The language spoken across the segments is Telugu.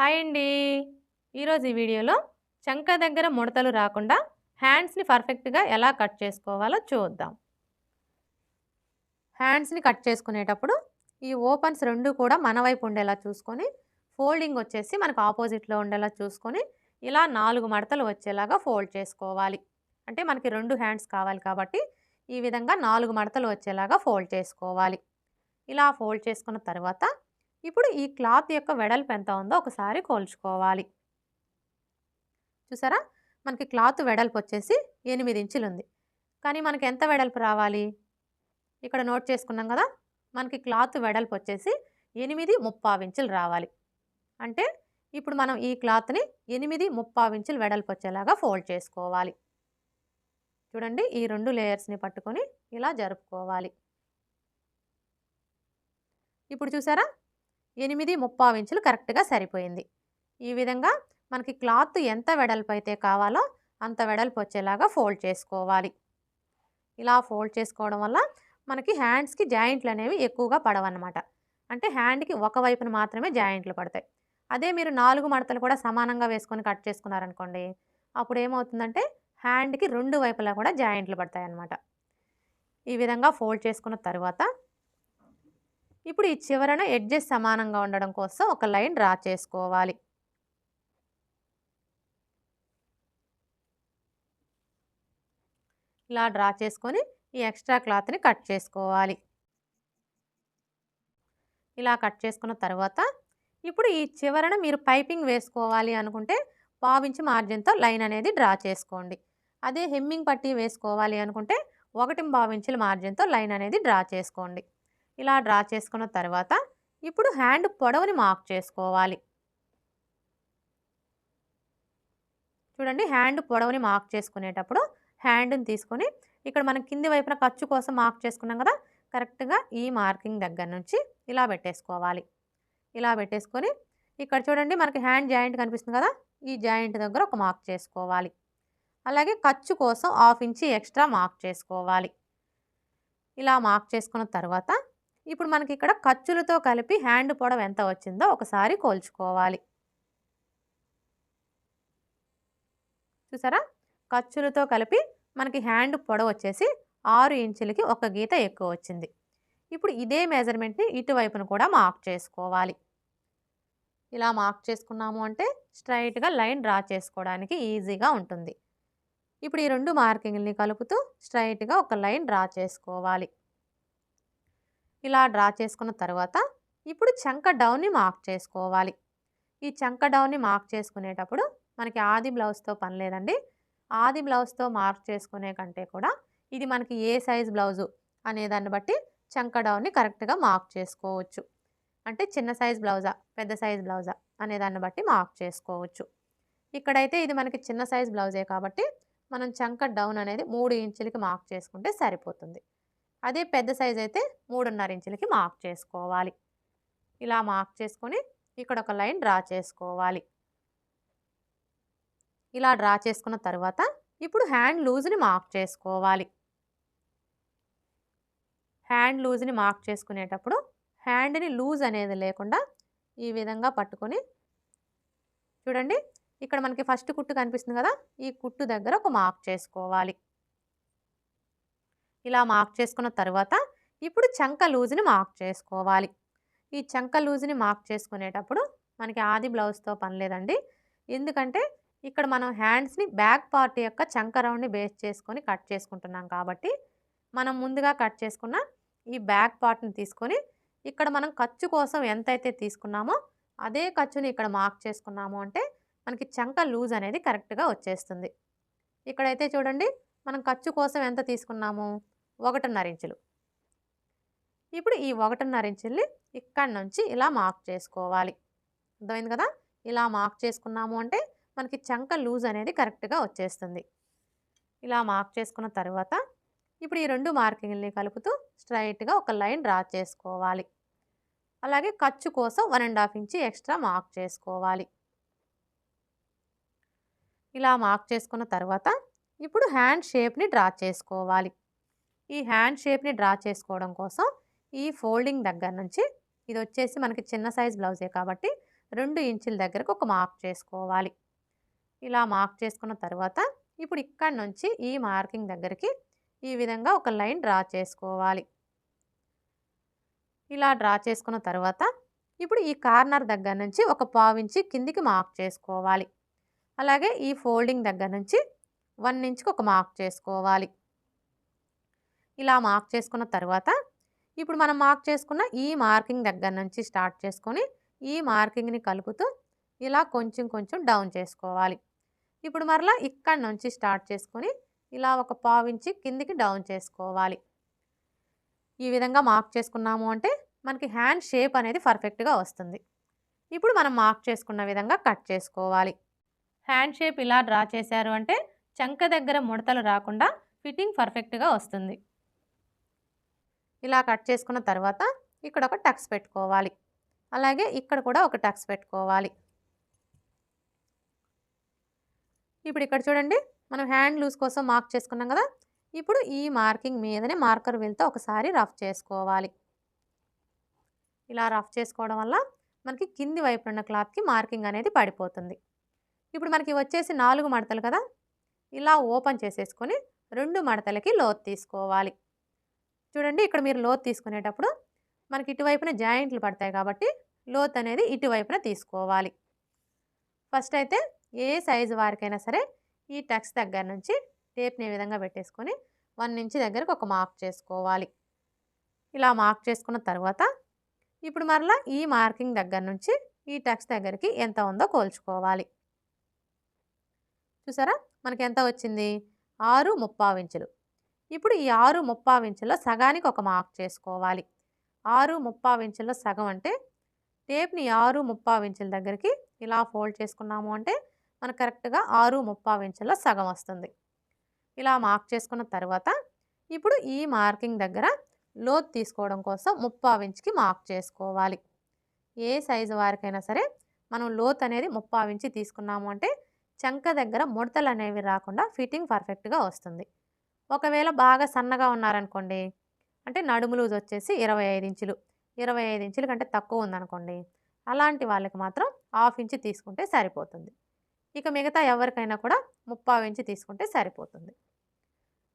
హాయ్ అండి. ఈరోజు ఈ వీడియోలో చంక దగ్గర ముడతలు రాకుండా హ్యాండ్స్ని పర్ఫెక్ట్గా ఎలా కట్ చేసుకోవాలో చూద్దాం. హ్యాండ్స్ని కట్ చేసుకునేటప్పుడు ఈ ఓపెన్స్ రెండు కూడా మన వైపు ఉండేలా చూసుకొని ఫోల్డింగ్ వచ్చేసి మనకు ఆపోజిట్లో ఉండేలా చూసుకొని ఇలా నాలుగు మడతలు వచ్చేలాగా ఫోల్డ్ చేసుకోవాలి. అంటే మనకి రెండు హ్యాండ్స్ కావాలి కాబట్టి ఈ విధంగా నాలుగు మడతలు వచ్చేలాగా ఫోల్డ్ చేసుకోవాలి. ఇలా ఫోల్డ్ చేసుకున్న తర్వాత ఇప్పుడు ఈ క్లాత్ యొక్క వెడల్పు ఎంత ఉందో ఒకసారి కోల్చుకోవాలి. చూసారా? మనకి క్లాత్ వెడల్పు వచ్చేసి ఎనిమిది ఇంచులు ఉంది కానీ మనకి ఎంత వెడల్పు రావాలి? ఇక్కడ నోట్ చేసుకున్నాం కదా? మనకి క్లాత్ వెడల్పు వచ్చేసి ఎనిమిది ముప్పావు ఇంచులు రావాలి. అంటే ఇప్పుడు మనం ఈ క్లాత్ని ఎనిమిది ముప్పావు ఇంచులు వెడల్పు వచ్చేలాగా ఫోల్డ్ చేసుకోవాలి. చూడండి ఈ రెండు లేయర్స్ని పట్టుకొని ఇలా జరుపుకోవాలి. ఇప్పుడు చూసారా? ఎనిమిది ముప్పావు ఇంచులు కరెక్ట్గా సరిపోయింది. ఈ విధంగా మనకి క్లాత్ ఎంత వెడల్పు అయితే కావాలో అంత వెడల్పు వచ్చేలాగా ఫోల్డ్ చేసుకోవాలి. ఇలా ఫోల్డ్ చేసుకోవడం వల్ల మనకి హ్యాండ్స్కి జాయింట్లు అనేవి ఎక్కువగా పడవన్నమాట. అంటే హ్యాండ్కి ఒక వైపున మాత్రమే జాయింట్లు పడతాయి. అదే మీరు నాలుగు మడతలు కూడా సమానంగా వేసుకొని కట్ చేసుకున్నారనుకోండి అప్పుడు ఏమవుతుందంటే హ్యాండ్కి రెండు వైపులా కూడా జాయింట్లు పడతాయి అన్నమాట ఈ విధంగా ఫోల్డ్ చేసుకున్న తర్వాత ఇప్పుడు ఈ చివరన ఎడ్జెస్ సమానంగా ఉండడం కోసం ఒక లైన్ డ్రా చేసుకోవాలి. ఇలా డ్రా చేసుకొని ఈ ఎక్స్ట్రా క్లాత్ని కట్ చేసుకోవాలి. ఇలా కట్ చేసుకున్న తర్వాత ఇప్పుడు ఈ చివరన మీరు పైపింగ్ వేసుకోవాలి అనుకుంటే పావించి మార్జిన్తో లైన్ అనేది డ్రా చేసుకోండి. అదే హెమ్మింగ్ పట్టీ వేసుకోవాలి అనుకుంటే ఒకటి పావించుల మార్జిన్తో లైన్ అనేది డ్రా చేసుకోండి. ఇలా డ్రా చేసుకున్న తర్వాత ఇప్పుడు హ్యాండ్ పొడవుని మార్క్ చేసుకోవాలి. చూడండి హ్యాండ్ పొడవుని మార్క్ చేసుకునేటప్పుడు హ్యాండ్ని తీసుకొని ఇక్కడ మనం కింది వైపున ఖర్చు కోసం మార్క్ చేసుకున్నాం కదా కరెక్ట్గా ఈ మార్కింగ్ దగ్గర నుంచి ఇలా పెట్టేసుకోవాలి. ఇలా పెట్టేసుకొని ఇక్కడ చూడండి మనకి హ్యాండ్ జాయింట్ కనిపిస్తుంది కదా ఈ జాయింట్ దగ్గర ఒక మార్క్ చేసుకోవాలి. అలాగే ఖర్చు కోసం హాఫ్ ఇంచి ఎక్స్ట్రా మార్క్ చేసుకోవాలి. ఇలా మార్క్ చేసుకున్న తర్వాత ఇప్పుడు మనకి ఇక్కడ ఖర్చులతో కలిపి హ్యాండ్ పొడవు ఎంత వచ్చిందో ఒకసారి కోల్చుకోవాలి. చూసారా? ఖర్చులతో కలిపి మనకి హ్యాండ్ పొడవు వచ్చేసి ఆరు ఇంచులకి ఒక గీత ఎక్కువ వచ్చింది. ఇప్పుడు ఇదే మెజర్మెంట్ని ఇటువైపును కూడా మార్క్ చేసుకోవాలి. ఇలా మార్క్ చేసుకున్నాము అంటే స్ట్రైట్గా లైన్ డ్రా చేసుకోవడానికి ఈజీగా ఉంటుంది. ఇప్పుడు ఈ రెండు మార్కింగ్ని కలుపుతూ స్ట్రైట్గా ఒక లైన్ డ్రా చేసుకోవాలి. ఇలా డ్రా చేసుకున్న తర్వాత ఇప్పుడు చంక డౌన్ని మార్క్ చేసుకోవాలి. ఈ చంక డౌన్ని మార్క్ చేసుకునేటప్పుడు మనకి ఆది బ్లౌజ్తో పని లేదండి. ఆది బ్లౌజ్తో మార్క్ చేసుకునే కంటే కూడా ఇది మనకి ఏ సైజ్ బ్లౌజు అనే దాన్ని బట్టి చంక డౌన్ని కరెక్ట్గా మార్క్ చేసుకోవచ్చు. అంటే చిన్న సైజ్ బ్లౌజా పెద్ద సైజ్ బ్లౌజా అనే దాన్ని బట్టి మార్క్ చేసుకోవచ్చు. ఇక్కడైతే ఇది మనకి చిన్న సైజ్ బ్లౌజే కాబట్టి మనం చంక డౌన్ అనేది మూడు ఇంచులకి మార్క్ చేసుకుంటే సరిపోతుంది. అదే పెద్ద సైజ్ అయితే మూడున్నర ఇంచులకి మార్క్ చేసుకోవాలి. ఇలా మార్క్ చేసుకొని ఇక్కడ ఒక లైన్ డ్రా చేసుకోవాలి. ఇలా డ్రా చేసుకున్న తర్వాత ఇప్పుడు హ్యాండ్ లూజ్ని మార్క్ చేసుకోవాలి. హ్యాండ్ లూజ్ని మార్క్ చేసుకునేటప్పుడు హ్యాండ్ని లూజ్ అనేది లేకుండా ఈ విధంగా పట్టుకొని చూడండి ఇక్కడ మనకి ఫస్ట్ కుట్టు కనిపిస్తుంది కదా ఈ కుట్టు దగ్గర ఒక మార్క్ చేసుకోవాలి. ఇలా మార్క్ చేసుకున్న తర్వాత ఇప్పుడు చంక లూజ్ని మార్క్ చేసుకోవాలి. ఈ చంక లూజ్ని మార్క్ చేసుకునేటప్పుడు మనకి ఆది బ్లౌజ్తో పని లేదండి. ఎందుకంటే ఇక్కడ మనం హ్యాండ్స్ని బ్యాక్ పార్ట్ యొక్క చంక రౌండ్ని బేస్ చేసుకొని కట్ చేసుకుంటున్నాం కాబట్టి మనం ముందుగా కట్ చేసుకున్న ఈ బ్యాక్ పార్ట్ని తీసుకొని ఇక్కడ మనం ఖర్చు కోసం ఎంతైతే తీసుకున్నామో అదే ఖర్చుని ఇక్కడ మార్క్ చేసుకున్నాము అంటే మనకి చంక లూజ్ అనేది కరెక్ట్గా వచ్చేస్తుంది. ఇక్కడైతే చూడండి మనం ఖర్చు కోసం ఎంత తీసుకున్నాము? ఒకటిన్నర ఇంచులు. ఇప్పుడు ఈ ఒకటిన్నర ఇంచుల్ని ఇక్కడి నుంచి ఇలా మార్క్ చేసుకోవాలి. అర్థమైంది కదా? ఇలా మార్క్ చేసుకున్నాము అంటే మనకి చంక లూజ్ అనేది కరెక్ట్గా వచ్చేస్తుంది. ఇలా మార్క్ చేసుకున్న తర్వాత ఇప్పుడు ఈ రెండు మార్కింగ్ని కలుపుతూ స్ట్రైట్గా ఒక లైన్ డ్రా చేసుకోవాలి. అలాగే ఖర్చు కోసం వన్ అండ్ హాఫ్ ఇంచి ఎక్స్ట్రా మార్క్ చేసుకోవాలి. ఇలా మార్క్ చేసుకున్న తర్వాత ఇప్పుడు హ్యాండ్ షేప్ని డ్రా చేసుకోవాలి. ఈ హ్యాండ్ షేప్ని డ్రా చేసుకోవడం కోసం ఈ ఫోల్డింగ్ దగ్గర నుంచి ఇది వచ్చేసి మనకి చిన్న సైజ్ బ్లౌజే కాబట్టి రెండు ఇంచుల దగ్గరకు ఒక మార్క్ చేసుకోవాలి. ఇలా మార్క్ చేసుకున్న తర్వాత ఇప్పుడు ఇక్కడ నుంచి ఈ మార్కింగ్ దగ్గరికి ఈ విధంగా ఒక లైన్ డ్రా చేసుకోవాలి. ఇలా డ్రా చేసుకున్న తర్వాత ఇప్పుడు ఈ కార్నర్ దగ్గర నుంచి ఒక పావించి కిందికి మార్క్ చేసుకోవాలి. అలాగే ఈ ఫోల్డింగ్ దగ్గర నుంచి వన్ ఇంచ్కి ఒక మార్క్ చేసుకోవాలి. ఇలా మార్క్ చేసుకున్న తర్వాత ఇప్పుడు మనం మార్క్ చేసుకున్న ఈ మార్కింగ్ దగ్గర నుంచి స్టార్ట్ చేసుకొని ఈ మార్కింగ్ని కలుపుతూ ఇలా కొంచెం కొంచెం డౌన్ చేసుకోవాలి. ఇప్పుడు మరలా ఇక్కడ నుంచి స్టార్ట్ చేసుకొని ఇలా ఒక పావించి కిందికి డౌన్ చేసుకోవాలి. ఈ విధంగా మార్క్ చేసుకున్నాము అంటే మనకి హ్యాండ్ షేప్ అనేది పర్ఫెక్ట్గా వస్తుంది. ఇప్పుడు మనం మార్క్ చేసుకున్న విధంగా కట్ చేసుకోవాలి. హ్యాండ్ షేప్ ఇలా డ్రా చేశారు అంటే చంక దగ్గర ముడతలు రాకుండా ఫిట్టింగ్ పర్ఫెక్ట్గా వస్తుంది. ఇలా కట్ చేసుకున్న తర్వాత ఇక్కడ ఒక టక్స్ పెట్టుకోవాలి. అలాగే ఇక్కడ కూడా ఒక టక్స్ పెట్టుకోవాలి. ఇప్పుడు ఇక్కడ చూడండి మనం హ్యాండ్ లూజ్ కోసం మార్క్ చేసుకున్నాం కదా? ఇప్పుడు ఈ మార్కింగ్ మీదనే మార్కర్ వీల్తో ఒకసారి రఫ్ చేసుకోవాలి. ఇలా రఫ్ చేసుకోవడం వల్ల మనకి కింది వైపు ఉన్న క్లాత్కి మార్కింగ్ అనేది పడిపోతుంది. ఇప్పుడు మనకి వచ్చేసి నాలుగు మడతలు కదా? ఇలా ఓపెన్ చేసేసుకొని రెండు మడతలకి లోతు తీసుకోవాలి. చూడండి ఇక్కడ మీరు లోతు తీసుకునేటప్పుడు మనకి ఇటువైపున జాయింట్లు పడతాయి కాబట్టి లోత్ అనేది ఇటువైపున తీసుకోవాలి. ఫస్ట్ అయితే ఏ సైజు వారికైనా సరే ఈ టక్స్ దగ్గర నుంచి టేప్ని ఈ విధంగా పెట్టేసుకొని వన్ ఇంచ్ దగ్గరకు ఒక మార్క్ చేసుకోవాలి. ఇలా మార్క్ చేసుకున్న తర్వాత ఇప్పుడు మరలా ఈ మార్కింగ్ దగ్గర నుంచి ఈ టక్స్ దగ్గరికి ఎంత ఉందో కోల్చుకోవాలి. చూసారా? మనకి ఎంత వచ్చింది? ఆరు ముప్పావు ఇంచులు. ఇప్పుడు ఈ ఆరు ముప్పావు ఇంచుల్లో సగానికి ఒక మార్క్ చేసుకోవాలి. ఆరు ముప్పావు ఇంచుల్లో సగం అంటే టేప్ని ఆరు ముప్పావించుల దగ్గరికి ఇలా ఫోల్డ్ చేసుకున్నాము అంటే మనకు కరెక్ట్గా ఆరు ముప్పావు ఇంచుల్లో సగం వస్తుంది. ఇలా మార్క్ చేసుకున్న తర్వాత ఇప్పుడు ఈ మార్కింగ్ దగ్గర లోత్ తీసుకోవడం కోసం ముప్పావు ఇంచుకి మార్క్ చేసుకోవాలి. ఏ సైజు వారికైనా సరే మనం లోత్ అనేది ముప్పావించి తీసుకున్నాము అంటే చంక దగ్గర ముడతలు అనేవి రాకుండా ఫిట్టింగ్ పర్ఫెక్ట్గా వస్తుంది. ఒకవేళ బాగా సన్నగా ఉన్నారనుకోండి అంటే నడుము లూజ్ వచ్చేసి ఇరవై ఐదు ఇంచులు ఇరవై ఐదు ఇంచుల కంటే తక్కువ ఉందనుకోండి అలాంటి వాళ్ళకి మాత్రం హాఫ్ ఇంచు తీసుకుంటే సరిపోతుంది. ఇక మిగతా ఎవరికైనా కూడా ముప్పావు ఇంచు తీసుకుంటే సరిపోతుంది.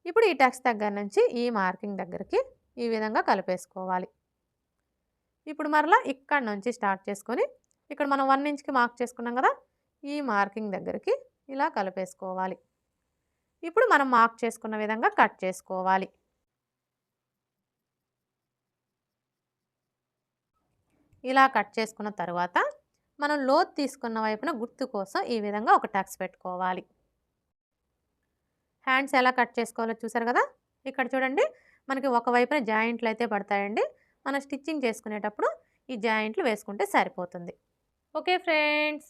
ఇప్పుడు ఈ టెక్స్ దగ్గర నుంచి ఈ మార్కింగ్ దగ్గరికి ఈ విధంగా కలిపేసుకోవాలి. ఇప్పుడు మరలా ఇక్కడ నుంచి స్టార్ట్ చేసుకొని ఇక్కడ మనం వన్ ఇంచ్కి మార్క్ చేసుకున్నాం కదా ఈ మార్కింగ్ దగ్గరికి ఇలా కలిపేసుకోవాలి. ఇప్పుడు మనం మార్క్ చేసుకున్న విధంగా కట్ చేసుకోవాలి. ఇలా కట్ చేసుకున్న తర్వాత మనం లోత్ తీసుకున్న వైపున గుర్తు కోసం ఈ విధంగా ఒక టక్స్ పెట్టుకోవాలి. హ్యాండ్స్ ఎలా కట్ చేసుకోవాలో చూసారు కదా? ఇక్కడ చూడండి మనకి ఒక వైపున జాయింట్లు అయితే పడతాయండి. మనం స్టిచ్చింగ్ చేసుకునేటప్పుడు ఈ జాయింట్లు వేసుకుంటే సరిపోతుంది. Okay friends